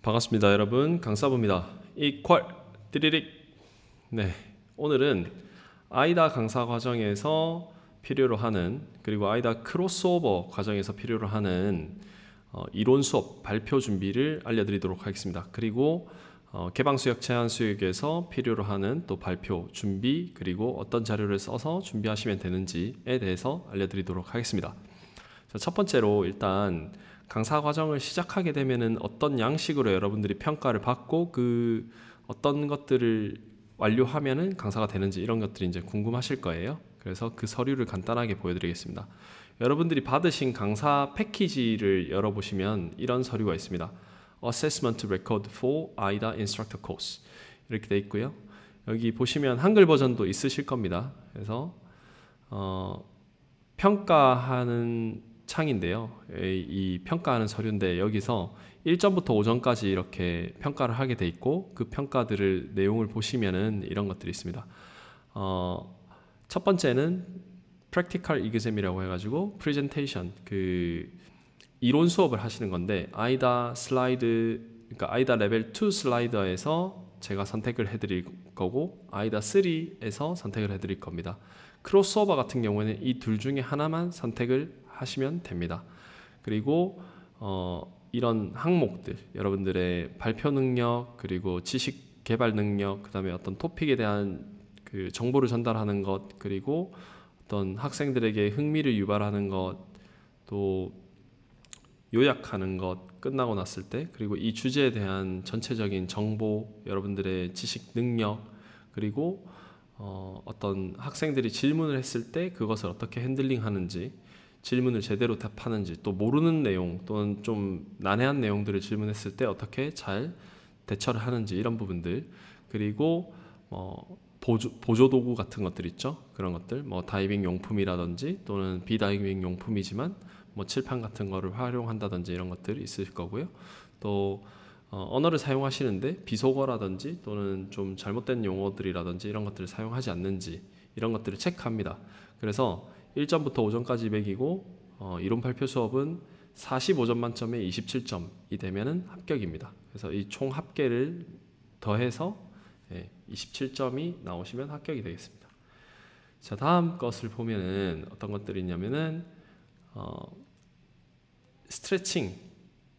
반갑습니다, 여러분. 강사부입니다. 이퀄 띠리릭. 네, 오늘은 아이다 강사 과정에서 필요로 하는 그리고 아이다 크로스오버 과정에서 필요로 하는 어, 이론 수업 발표 준비를 알려드리도록 하겠습니다. 그리고 어, 개방 수역 제한 수역에서 필요로 하는 또 발표 준비 그리고 어떤 자료를 써서 준비하시면 되는지에 대해서 알려드리도록 하겠습니다. 자, 첫 번째로 일단 강사 과정을 시작하게 되면은 어떤 양식으로 여러분들이 평가를 받고 그 어떤 것들을 완료하면은 강사가 되는지 이런 것들이 이제 궁금하실 거예요. 그래서 그 서류를 간단하게 보여드리겠습니다. 여러분들이 받으신 강사 패키지를 열어보시면 이런 서류가 있습니다. Assessment Record for AIDA Instructor Course 이렇게 돼 있고요. 여기 보시면 한글 버전도 있으실 겁니다. 그래서 어, 평가하는 창인데요. 이, 이 평가하는 서류인데 여기서 1점부터 5점까지 이렇게 평가를 하게 돼 있고 그 평가들을 내용을 보시면은 이런 것들이 있습니다. 어, 첫 번째는 practical exam이라고 해가지고 presentation 그 이론 수업을 하시는 건데 아이다 슬라이드 그러니까 아이다 레벨 2 슬라이더에서 제가 선택을 해드릴 거고 아이다 3에서 선택을 해드릴 겁니다. 크로스오버 같은 경우에는 이 둘 중에 하나만 선택을 하시면 됩니다. 그리고 어, 이런 항목들 여러분들의 발표 능력 그리고 지식 개발 능력 그다음에 어떤 토픽에 대한 그 정보를 전달하는 것 그리고 어떤 학생들에게 흥미를 유발하는 것또 요약하는 것 끝나고 났을 때 그리고 이 주제에 대한 전체적인 정보 여러분들의 지식 능력 그리고 어, 어떤 학생들이 질문을 했을 때 그것을 어떻게 핸들링 하는지 질문을 제대로 답하는지 또 모르는 내용 또는 좀 난해한 내용들을 질문했을 때 어떻게 잘 대처를 하는지 이런 부분들. 그리고 뭐 보조, 보조 도구 같은 것들 있죠? 그런 것들. 뭐 다이빙 용품이라든지 또는 비다이빙 용품이지만 뭐 칠판 같은 거를 활용한다든지 이런 것들이 있을 거고요. 또 어, 언어를 사용하시는데 비속어라든지 또는 좀 잘못된 용어들이라든지 이런 것들을 사용하지 않는지 이런 것들을 체크합니다. 그래서 1점부터 5점까지 매기고 어, 이론 발표 수업은 45점 만점에 27점이 되면은 합격입니다. 그래서 이 총 합계를 더해서 예, 27점이 나오시면 합격이 되겠습니다. 자 다음 것을 보면은 어떤 것들이 있냐면은 어, 스트레칭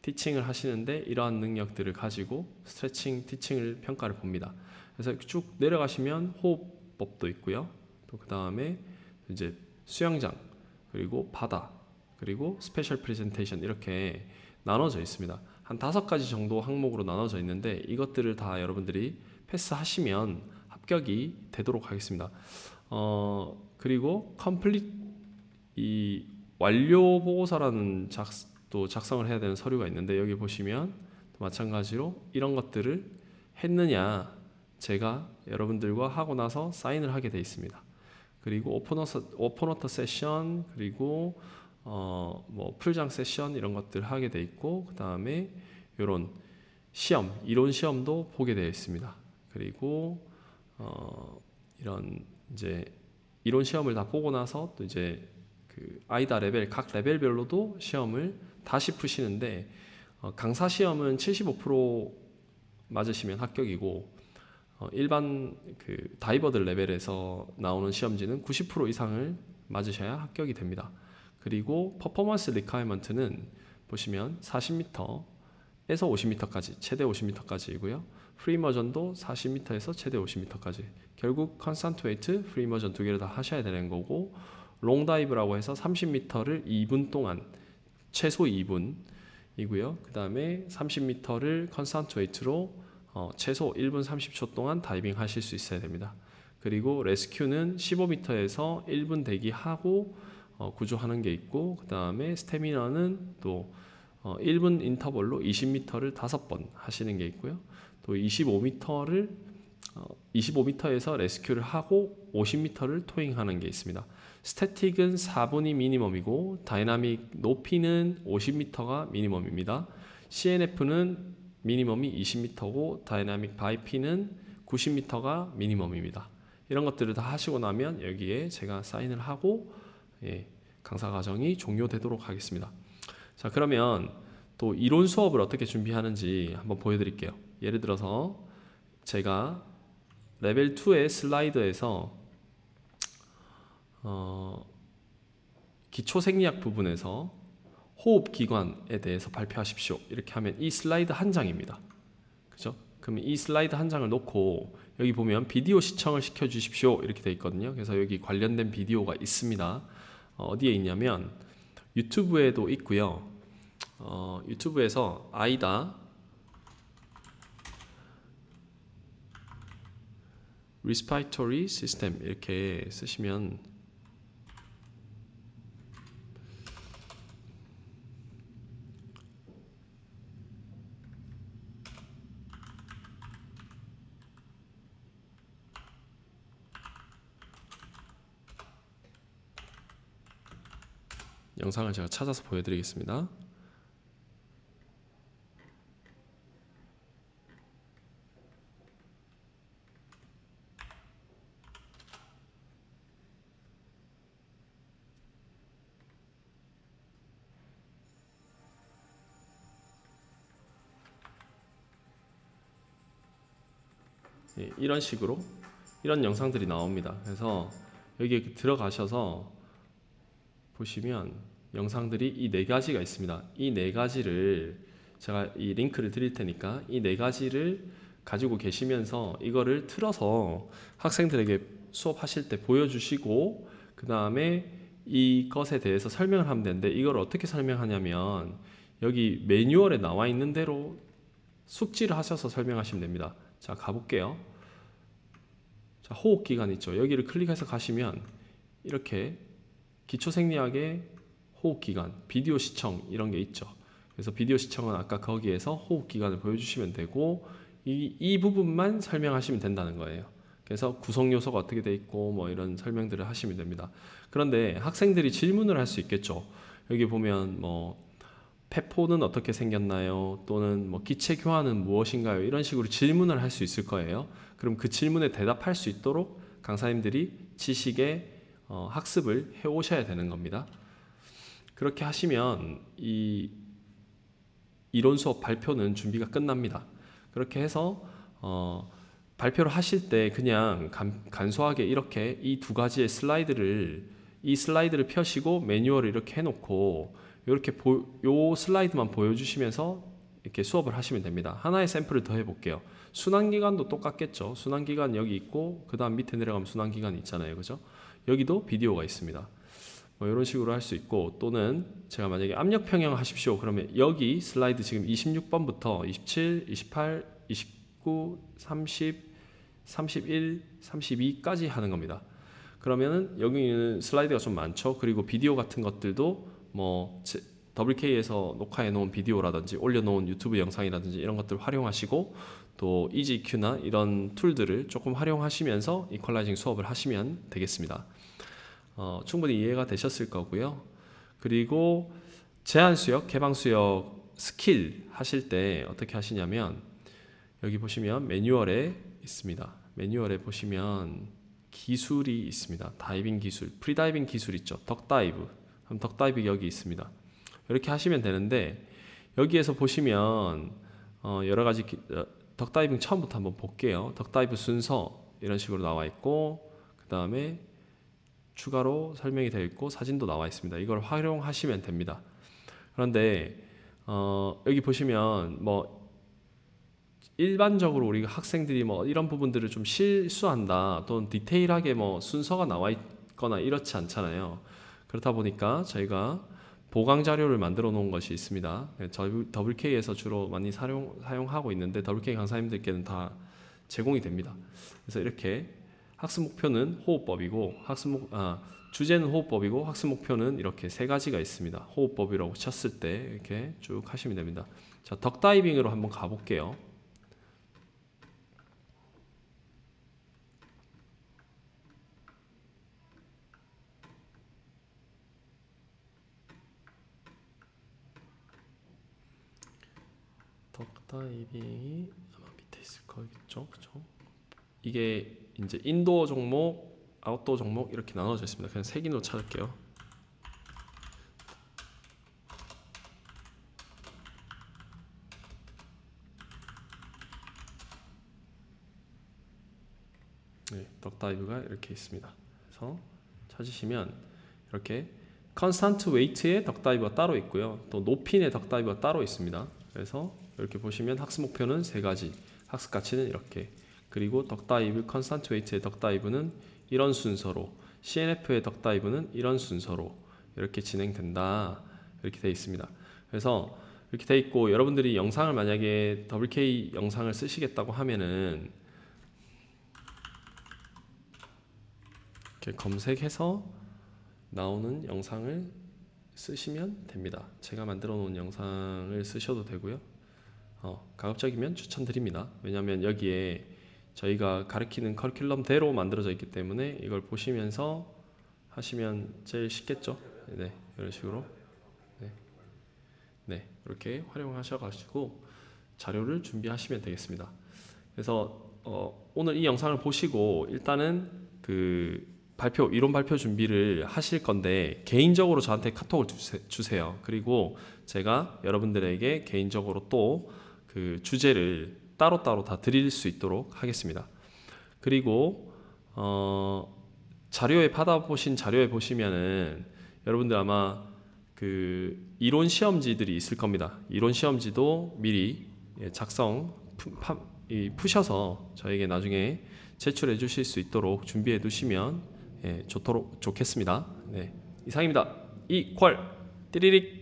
티칭을 하시는데 이러한 능력들을 가지고 스트레칭 티칭을 평가를 봅니다. 그래서 쭉 내려가시면 호흡법도 있고요. 또 그 다음에 이제 수영장 그리고 바다 그리고 스페셜 프레젠테이션 이렇게 나눠져 있습니다. 한 다섯 가지 정도 항목으로 나눠져 있는데 이것들을 다 여러분들이 패스하시면 합격이 되도록 하겠습니다. 어 그리고 컴플릿 이 완료 보고서라는 작, 또 작성을 해야 되는 서류가 있는데 여기 보시면 마찬가지로 이런 것들을 했느냐 제가 여러분들과 하고 나서 사인을 하게 되어 있습니다. 그리고 오픈워터, 오픈워터 세션 그리고 어, 뭐 풀장 세션 이런 것들 하게 돼 있고 그 다음에 이런 시험 이론 시험도 보게 되어 있습니다. 그리고 어, 이런 이제 이론 시험을 다 보고 나서 또 이제 그 아이다 레벨 각 레벨별로도 시험을 다시 푸시는데 어, 강사 시험은 75% 맞으시면 합격이고 어, 일반 그 다이버들 레벨에서 나오는 시험지는 90% 이상을 맞으셔야 합격이 됩니다. 그리고 퍼포먼스 리카이먼트는 보시면 40m에서 50m까지 최대 50m까지이고요. 프리머전도 40m에서 최대 50m까지. 결국 컨스탄트 웨이트, 프리머전 두 개를 다 하셔야 되는 거고 롱다이브라고 해서 30m를 2분 동안 최소 2분이고요. 그 다음에 30m를 컨스탄트 웨이트로 어, 최소 1분 30초 동안 다이빙 하실 수 있어야 됩니다. 그리고 레스큐는 15m에서 1분 대기하고 어, 구조하는 게 있고 그 다음에 스태미너는 또 어, 1분 인터벌로 20m를 5번 하시는 게 있고요. 또 25m를 어, 25m에서 레스큐를 하고 50m를 토잉하는 게 있습니다. 스태틱은 4분이 미니멈이고 다이나믹 높이는 50m가 미니멈입니다. CNF는 미니멈이 20m고 다이나믹 바이피는 90m가 미니멈입니다. 이런 것들을 다 하시고 나면 여기에 제가 사인을 하고 예, 강사 과정이 종료되도록 하겠습니다. 자 그러면 또 이론 수업을 어떻게 준비하는지 한번 보여드릴게요. 예를 들어서 제가 레벨 2의 슬라이드에서 어, 기초 생리학 부분에서 호흡 기관에 대해서 발표하십시오. 이렇게 하면 이 슬라이드 한 장입니다. 그죠? 그럼 이 슬라이드 한 장을 놓고 여기 보면 비디오 시청을 시켜 주십시오. 이렇게 돼 있거든요. 그래서 여기 관련된 비디오가 있습니다. 어, 어디에 있냐면 유튜브에도 있고요. 어, 유튜브에서 아이다 respiratory system 이렇게 쓰시면 영상을 제가 찾아서 보여드리겠습니다. 예, 이런 식으로 이런 영상들이 나옵니다. 그래서 여기에 들어가셔서 보시면 영상들이 이 네 가지가 있습니다. 이 네 가지를 제가 이 링크를 드릴 테니까 이 네 가지를 가지고 계시면서 이거를 틀어서 학생들에게 수업하실 때 보여주시고 그 다음에 이것에 대해서 설명을 하면 되는데 이걸 어떻게 설명하냐면 여기 매뉴얼에 나와 있는 대로 숙지를 하셔서 설명하시면 됩니다. 자 가볼게요. 자 호흡 기관 있죠. 여기를 클릭해서 가시면 이렇게 기초 생리학의 호흡 기관, 비디오 시청 이런 게 있죠. 그래서 비디오 시청은 아까 거기에서 호흡 기관을 보여주시면 되고 이, 이 부분만 설명하시면 된다는 거예요. 그래서 구성 요소가 어떻게 돼 있고 뭐 이런 설명들을 하시면 됩니다. 그런데 학생들이 질문을 할 수 있겠죠. 여기 보면 뭐 폐포는 어떻게 생겼나요? 또는 뭐 기체 교환은 무엇인가요? 이런 식으로 질문을 할 수 있을 거예요. 그럼 그 질문에 대답할 수 있도록 강사님들이 지식의 어, 학습을 해 오셔야 되는 겁니다. 그렇게 하시면 이 이론 수업 발표는 준비가 끝납니다. 그렇게 해서 어, 발표를 하실 때 그냥 간, 간소하게 이렇게 이 두 가지의 슬라이드를 이 슬라이드를 펴시고 매뉴얼을 이렇게 해놓고 이렇게 보, 요 슬라이드만 보여주시면서 이렇게 수업을 하시면 됩니다. 하나의 샘플을 더 해볼게요. 순환기간도 똑같겠죠. 순환기간 여기 있고 그 다음 밑에 내려가면 순환기간 있잖아요. 그죠? 여기도 비디오가 있습니다. 뭐 이런 식으로 할 수 있고 또는 제가 만약에 압력 평형 하십시오. 그러면 여기 슬라이드 지금 26번부터 27, 28, 29, 30, 31, 32까지 하는 겁니다. 그러면은 여기는 슬라이드가 좀 많죠. 그리고 비디오 같은 것들도 뭐 WK에서 녹화해 놓은 비디오라든지 올려 놓은 유튜브 영상이라든지 이런 것들 활용하시고 또 EGQ나 이런 툴들을 조금 활용하시면서 이퀄라이징 수업을 하시면 되겠습니다. 어, 충분히 이해가 되셨을 거고요. 그리고 제한 수역, 개방 수역 스킬 하실 때 어떻게 하시냐면 여기 보시면 매뉴얼에 있습니다. 매뉴얼에 보시면 기술이 있습니다. 다이빙 기술, 프리다이빙 기술 있죠. 덕다이브. 그럼 덕다이브 여기 있습니다. 이렇게 하시면 되는데 여기에서 보시면 어, 여러 가지 기, 어, 덕다이빙 처음부터 한번 볼게요. 덕다이브 순서 이런 식으로 나와 있고 그 다음에 추가로 설명이 되어 있고 사진도 나와 있습니다. 이걸 활용하시면 됩니다. 그런데 어, 여기 보시면 뭐 일반적으로 우리 학생들이 뭐 이런 부분들을 좀 실수한다 또는 디테일하게 뭐 순서가 나와 있거나 이렇지 않잖아요. 그렇다 보니까 저희가 보강 자료를 만들어 놓은 것이 있습니다. WK에서 주로 많이 사용, 사용하고 있는데 WK 강사님들께는 다 제공이 됩니다. 그래서 이렇게 학습 목표는 호흡법이고 학습 목 아, 주제는 호흡법이고 학습 목표는 이렇게 세 가지가 있습니다. 호흡법이라고 쳤을 때 이렇게 쭉 하시면 됩니다. 자, 덕 다이빙으로 한번 가볼게요. 덕 다이빙이 아마 밑에 있을 거겠죠, 그죠? 이게 이제 인도어 종목, 아웃도어 종목 이렇게 나눠져 있습니다. 그냥 색인으로 찾을게요. 네, 덕다이브가 이렇게 있습니다. 그래서 찾으시면 이렇게 컨스턴트 웨이트의 덕다이브가 따로 있고요. 또 노핀의 덕다이브가 따로 있습니다. 그래서 이렇게 보시면 학습 목표는 세 가지, 학습 가치는 이렇게 그리고 덕다이브 컨스탄트 웨이트의 덕다이브는 이런 순서로, CNF의 덕다이브는 이런 순서로 이렇게 진행된다. 이렇게 되어 있습니다. 그래서 이렇게 돼 있고 여러분들이 영상을 만약에 WK 영상을 쓰시겠다고 하면은 이렇게 검색해서 나오는 영상을 쓰시면 됩니다. 제가 만들어 놓은 영상을 쓰셔도 되고요. 어, 가급적이면 추천드립니다. 왜냐하면 여기에 저희가 가르치는 커리큘럼대로 만들어져 있기 때문에 이걸 보시면서 하시면 제일 쉽겠죠. 네, 이런 식으로. 네, 네 이렇게 활용하셔가지고 자료를 준비하시면 되겠습니다. 그래서 어, 오늘 이 영상을 보시고 일단은 그 발표 이론 발표 준비를 하실 건데 개인적으로 저한테 카톡을 주세, 주세요. 그리고 제가 여러분들에게 개인적으로 또 그 주제를 따로따로 다 드릴 수 있도록 하겠습니다. 그리고 어, 자료에 받아보신 자료에 보시면은 여러분들 아마 그 이론 시험지들이 있을 겁니다. 이론 시험지도 미리 예, 작성 푸, 파, 이, 푸셔서 저에게 나중에 제출해 주실 수 있도록 준비해 두시면 예, 좋도록 좋겠습니다. 네, 이상입니다. 이퀄 띠리릭